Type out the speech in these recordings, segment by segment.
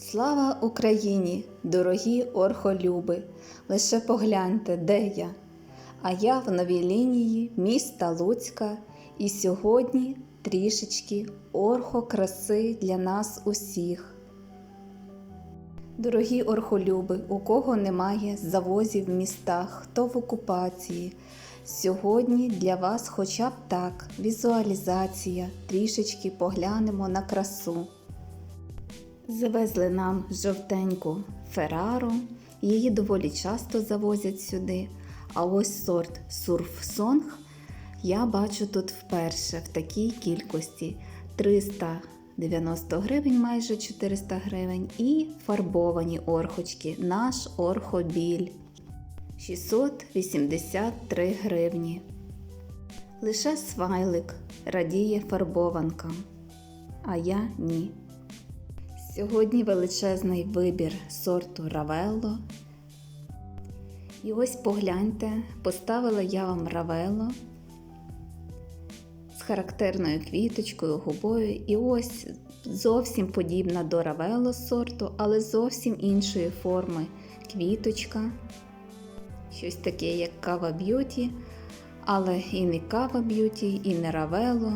Слава Україні, дорогі орхолюби! Лише погляньте, де я. А я в новій лінії міста Луцька, і сьогодні трішечки орхокраси для нас усіх. Дорогі орхолюби, у кого немає завозів в містах, хто в окупації. Сьогодні для вас хоча б так, візуалізація, трішечки поглянемо на красу. Завезли нам жовтеньку Феррару, її доволі часто завозять сюди. А ось сорт Сурфсонг я бачу тут вперше в такій кількості 390 гривень, майже 400 гривень, і фарбовані орхочки, наш орхобіль 683 гривні. Лише свайлик радіє фарбованкам, а я ні. Сьогодні величезний вибір сорту Равелло. І ось погляньте, поставила я вам Равелло з характерною квіточкою, губою. І ось зовсім подібна до Равелло сорту, але зовсім іншої форми квіточка. Щось таке, як кава б'юті, але і не кава б'юті, і не Равелло.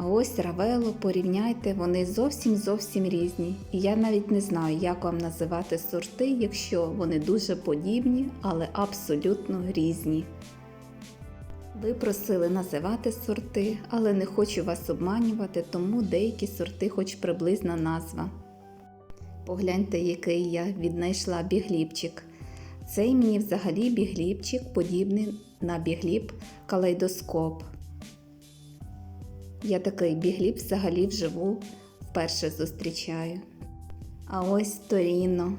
А ось Равело, порівняйте, вони зовсім зовсім різні. І я навіть не знаю, як вам називати сорти, якщо вони дуже подібні, але абсолютно різні. Ви просили називати сорти, але не хочу вас обманювати, тому деякі сорти, хоч приблизна назва. Погляньте, який я віднайшла бігліпчик. Цей мені взагалі бігліпчик подібний на бігліп калейдоскоп. Я такий бігліп взагалі вживу вперше зустрічаю. А ось Торіно.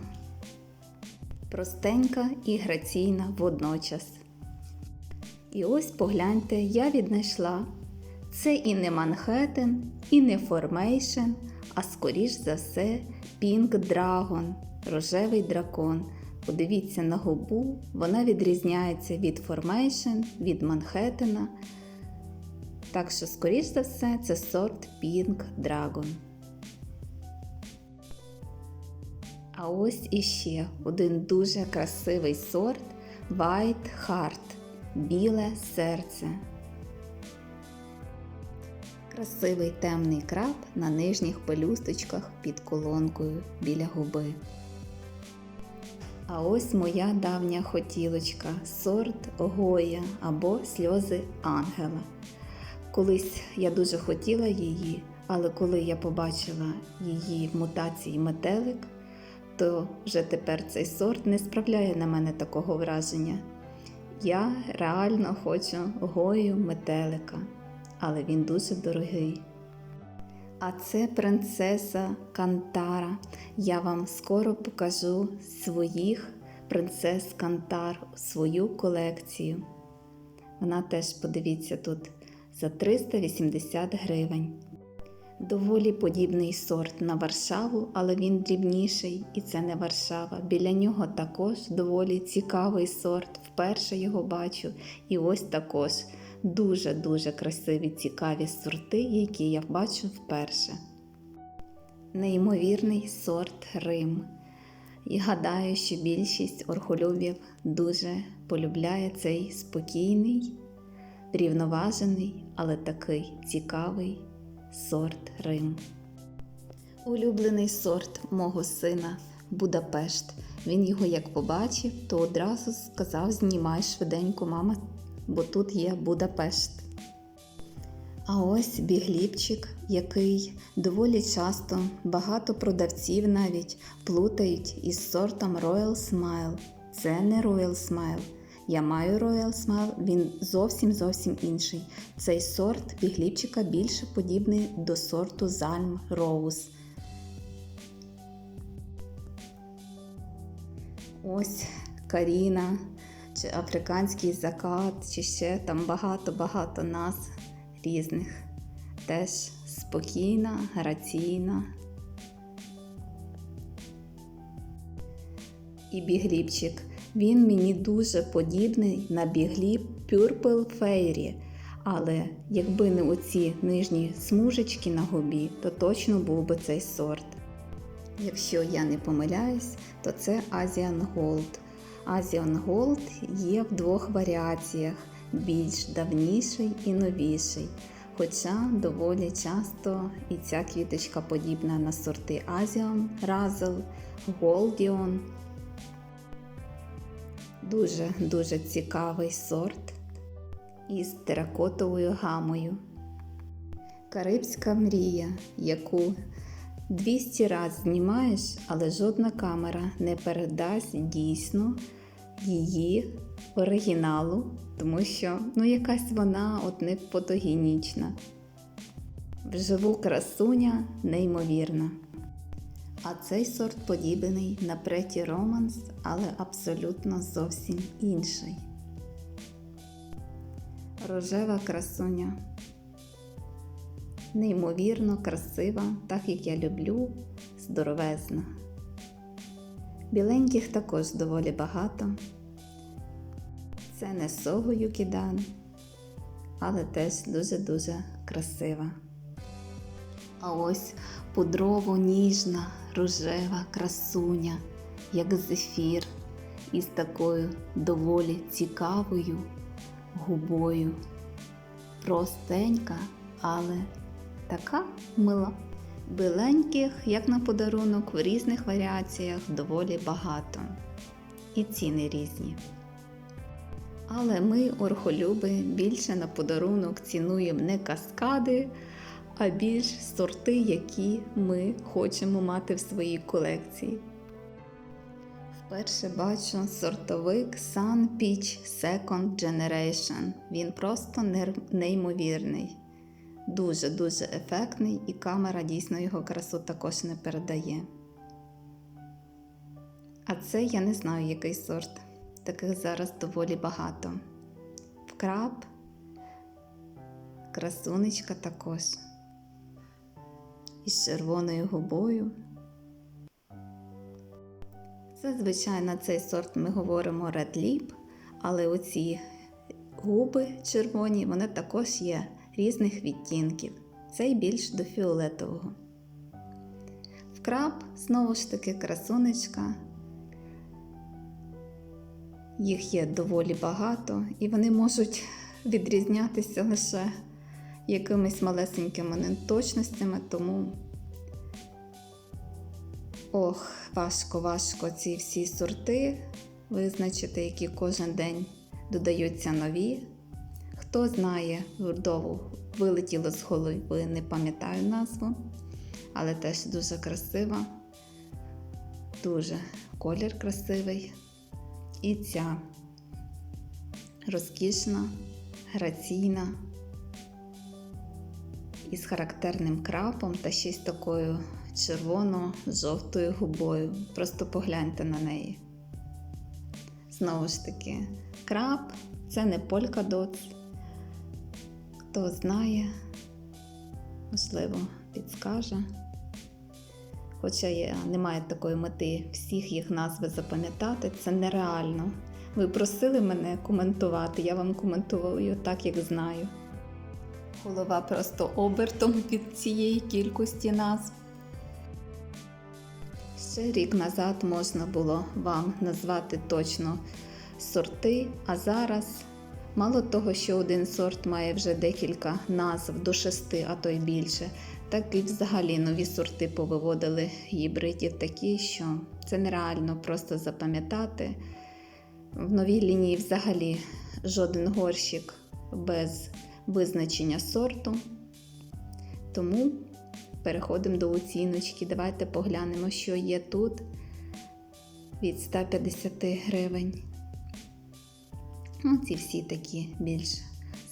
Простенька і граційна водночас. І ось погляньте, я віднайшла. Це і не Манхеттен, і не Формейшн, а скоріш за все Pink Dragon, рожевий дракон. Подивіться на губу, вона відрізняється від Формейшн, від Манхеттена. Так що, скоріш за все, це сорт Pink Dragon. А ось іще один дуже красивий сорт White Heart біле серце. Красивий темний краб на нижніх пелюсточках під колонкою біля губи. А ось моя давня хотілочка сорт Гоя або сльози ангела. Колись я дуже хотіла її, але коли я побачила її в мутації метелик, то вже тепер цей сорт не справляє на мене такого враження. Я реально хочу гою метелика, але він дуже дорогий. А це принцеса Кантара. Я вам скоро покажу своїх принцес Кантар, свою колекцію. Вона теж, подивіться, тут за 380 гривень. Доволі подібний сорт на Варшаву, але він дрібніший і це не Варшава. Біля нього також доволі цікавий сорт. Вперше його бачу. І ось також дуже-дуже красиві цікаві сорти, які я бачу вперше. Неймовірний сорт Рим. І гадаю, що більшість орхолюбів дуже полюбляє цей спокійний, врівноважений, але такий цікавий сорт Рим. Улюблений сорт мого сина Будапешт. Він його як побачив, то одразу сказав: знімай швиденько, мама, бо тут є Будапешт. А ось бігліпчик, який доволі часто багато продавців навіть плутають із сортом Royal Smile. Це не Royal Smile. Я маю Royal Smile, він зовсім зовсім інший. Цей сорт бігліпчика більше подібний до сорту Zalm Rose. Ось Каріна, чи африканський закат, чи ще там багато-багато назв різних. Теж спокійна, граційна. І бігліпчик. Він мені дуже подібний на бігліп Purple Fairy, але якби не оці нижні смужечки на губі, то точно був би цей сорт. Якщо я не помиляюсь, то це Asian Gold. Asian Gold є в двох варіаціях: більш давніший і новіший. Хоча доволі часто і ця квіточка подібна на сорти Asian, Razzle, Goldion. Дуже-дуже цікавий сорт із теракотовою гамою. Карибська мрія, яку 200 раз знімаєш, але жодна камера не передасть дійсно її оригіналу, тому що ну, якась вона от не фотогенічна. Вживу красуня неймовірна. А цей сорт подібний на Преті Романс, але абсолютно зовсім інший. Рожева красуня. Неймовірно красива, так як я люблю, здоровезна. Біленьких також доволі багато. Це не сого юкідан, але теж дуже-дуже красива. А ось пудрово ніжна, рожева красуня, як зефір, із такою доволі цікавою губою. Простенька, але така мила. Биленьких, як на подарунок, в різних варіаціях доволі багато. І ціни різні. Але ми, орхолюби, більше на подарунок цінуємо не каскади, а більш сорти, які ми хочемо мати в своїй колекції. Вперше бачу сортовик Sun Peach Second Generation. Він просто неймовірний. Дуже-дуже ефектний, і камера дійсно його красу також не передає. А це я не знаю, який сорт. Таких зараз доволі багато. Вкраб, красунечка також. Із червоною губою. Це, звичайно, цей сорт ми говоримо Red Lip, але оці губи червоні, вони також є різних відтінків. Цей більш до фіолетового. Вкраб, знову ж таки, красунечка. Їх є доволі багато, і вони можуть відрізнятися лише якимись малесенькими неточностями, тому ох, важко-важко ці всі сорти визначити, які кожен день додаються нові. Хто знає, вурдову вилетіло з голови, не пам'ятаю назву, але теж дуже красива, дуже колір красивий. І ця розкішна, граційна, із характерним крапом та ще й з такою червоно-жовтою губою. Просто погляньте на неї. Знову ж таки, крап це не полька доц. Хто знає, можливо, підскаже. Хоча я не маю такої мети всіх їх назви запам'ятати, це нереально. Ви просили мене коментувати, я вам коментую так, як знаю. Голова просто обертом від цієї кількості назв. Ще рік назад можна було вам назвати точно сорти, а зараз мало того, що один сорт має вже декілька назв до шести, а то й більше, так і взагалі нові сорти повиводили гібридів такі, що це нереально просто запам'ятати. В новій лінії взагалі жоден горщик без визначення сорту. Тому переходимо до оціночки. Давайте поглянемо, що є тут від 150 гривень. Ну, ці всі такі більш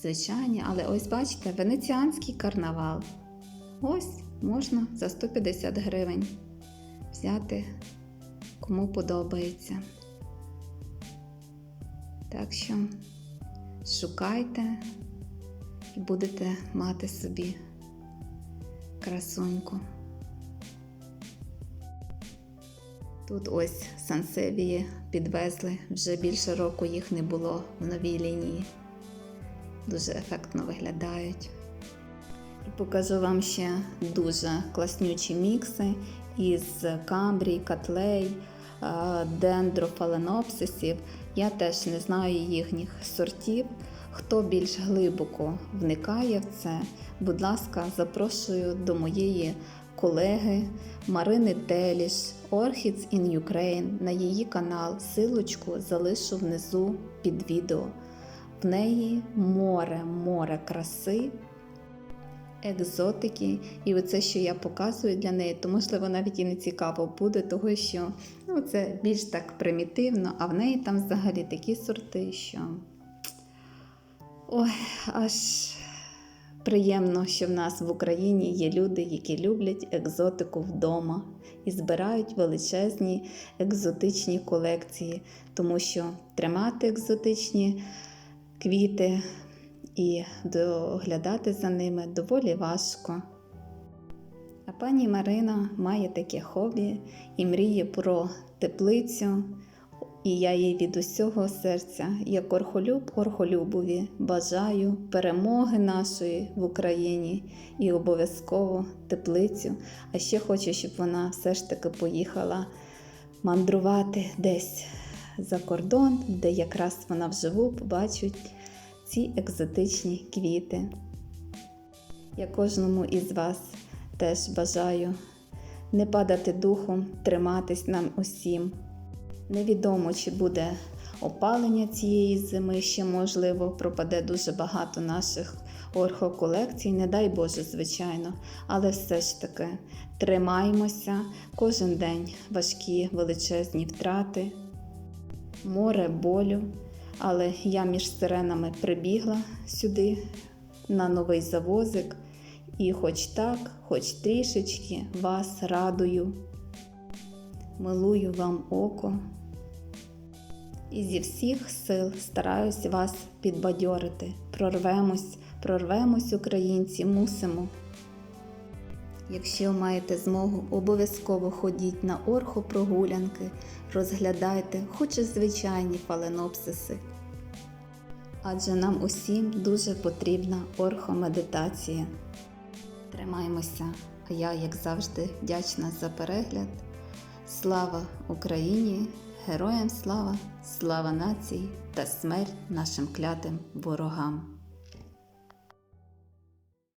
звичайні, але ось бачите, венеціанський карнавал. Ось можна за 150 гривень взяти, кому подобається. Так що шукайте і будете мати собі красуньку. Тут ось сансевії підвезли, вже більше року їх не було в новій лінії. Дуже ефектно виглядають. І покажу вам ще дуже класнючі мікси із камбрій, котлей, е, дендрофаленопсисів. Я теж не знаю їхніх сортів. Хто більш глибоко вникає в це, будь ласка, запрошую до моєї колеги Марини Теліш, Orchids in Ukraine на її канал. Силочку залишу внизу під відео. В неї море, море краси, екзотики. І оце, що я показую для неї, то можливо навіть і не цікаво буде, того що ну, це більш так примітивно, а в неї там взагалі такі сорти, що ой, аж приємно, що в нас в Україні є люди, які люблять екзотику вдома і збирають величезні екзотичні колекції, тому що тримати екзотичні квіти і доглядати за ними доволі важко. А пані Марина має таке хобі і мріє про теплицю, і я їй від усього серця, як орхолюб орхолюбові, бажаю перемоги нашої в Україні і обов'язково теплицю. А ще хочу, щоб вона все ж таки поїхала мандрувати десь за кордон, де якраз вона вживу побачить ці екзотичні квіти. Я кожному із вас теж бажаю не падати духом, триматись нам усім. Невідомо, чи буде опалення цієї зими, ще можливо пропаде дуже багато наших орхоколекцій, не дай Боже, звичайно, але все ж таки тримаємося кожен день важкі величезні втрати, море болю. Але я між сиренами прибігла сюди на новий завозик, і хоч так, хоч трішечки вас радую, милую вам око. І зі всіх сил стараюсь вас підбадьорити. Прорвемось, прорвемось, українці, мусимо. Якщо маєте змогу, обов'язково ходіть на орхопрогулянки, розглядайте, хоч і звичайні фаленопсиси. Адже нам усім дуже потрібна орхомедитація. Тримаймося, а я, як завжди, вдячна за перегляд. Слава Україні! Героям слава, слава нації та смерть нашим клятим ворогам!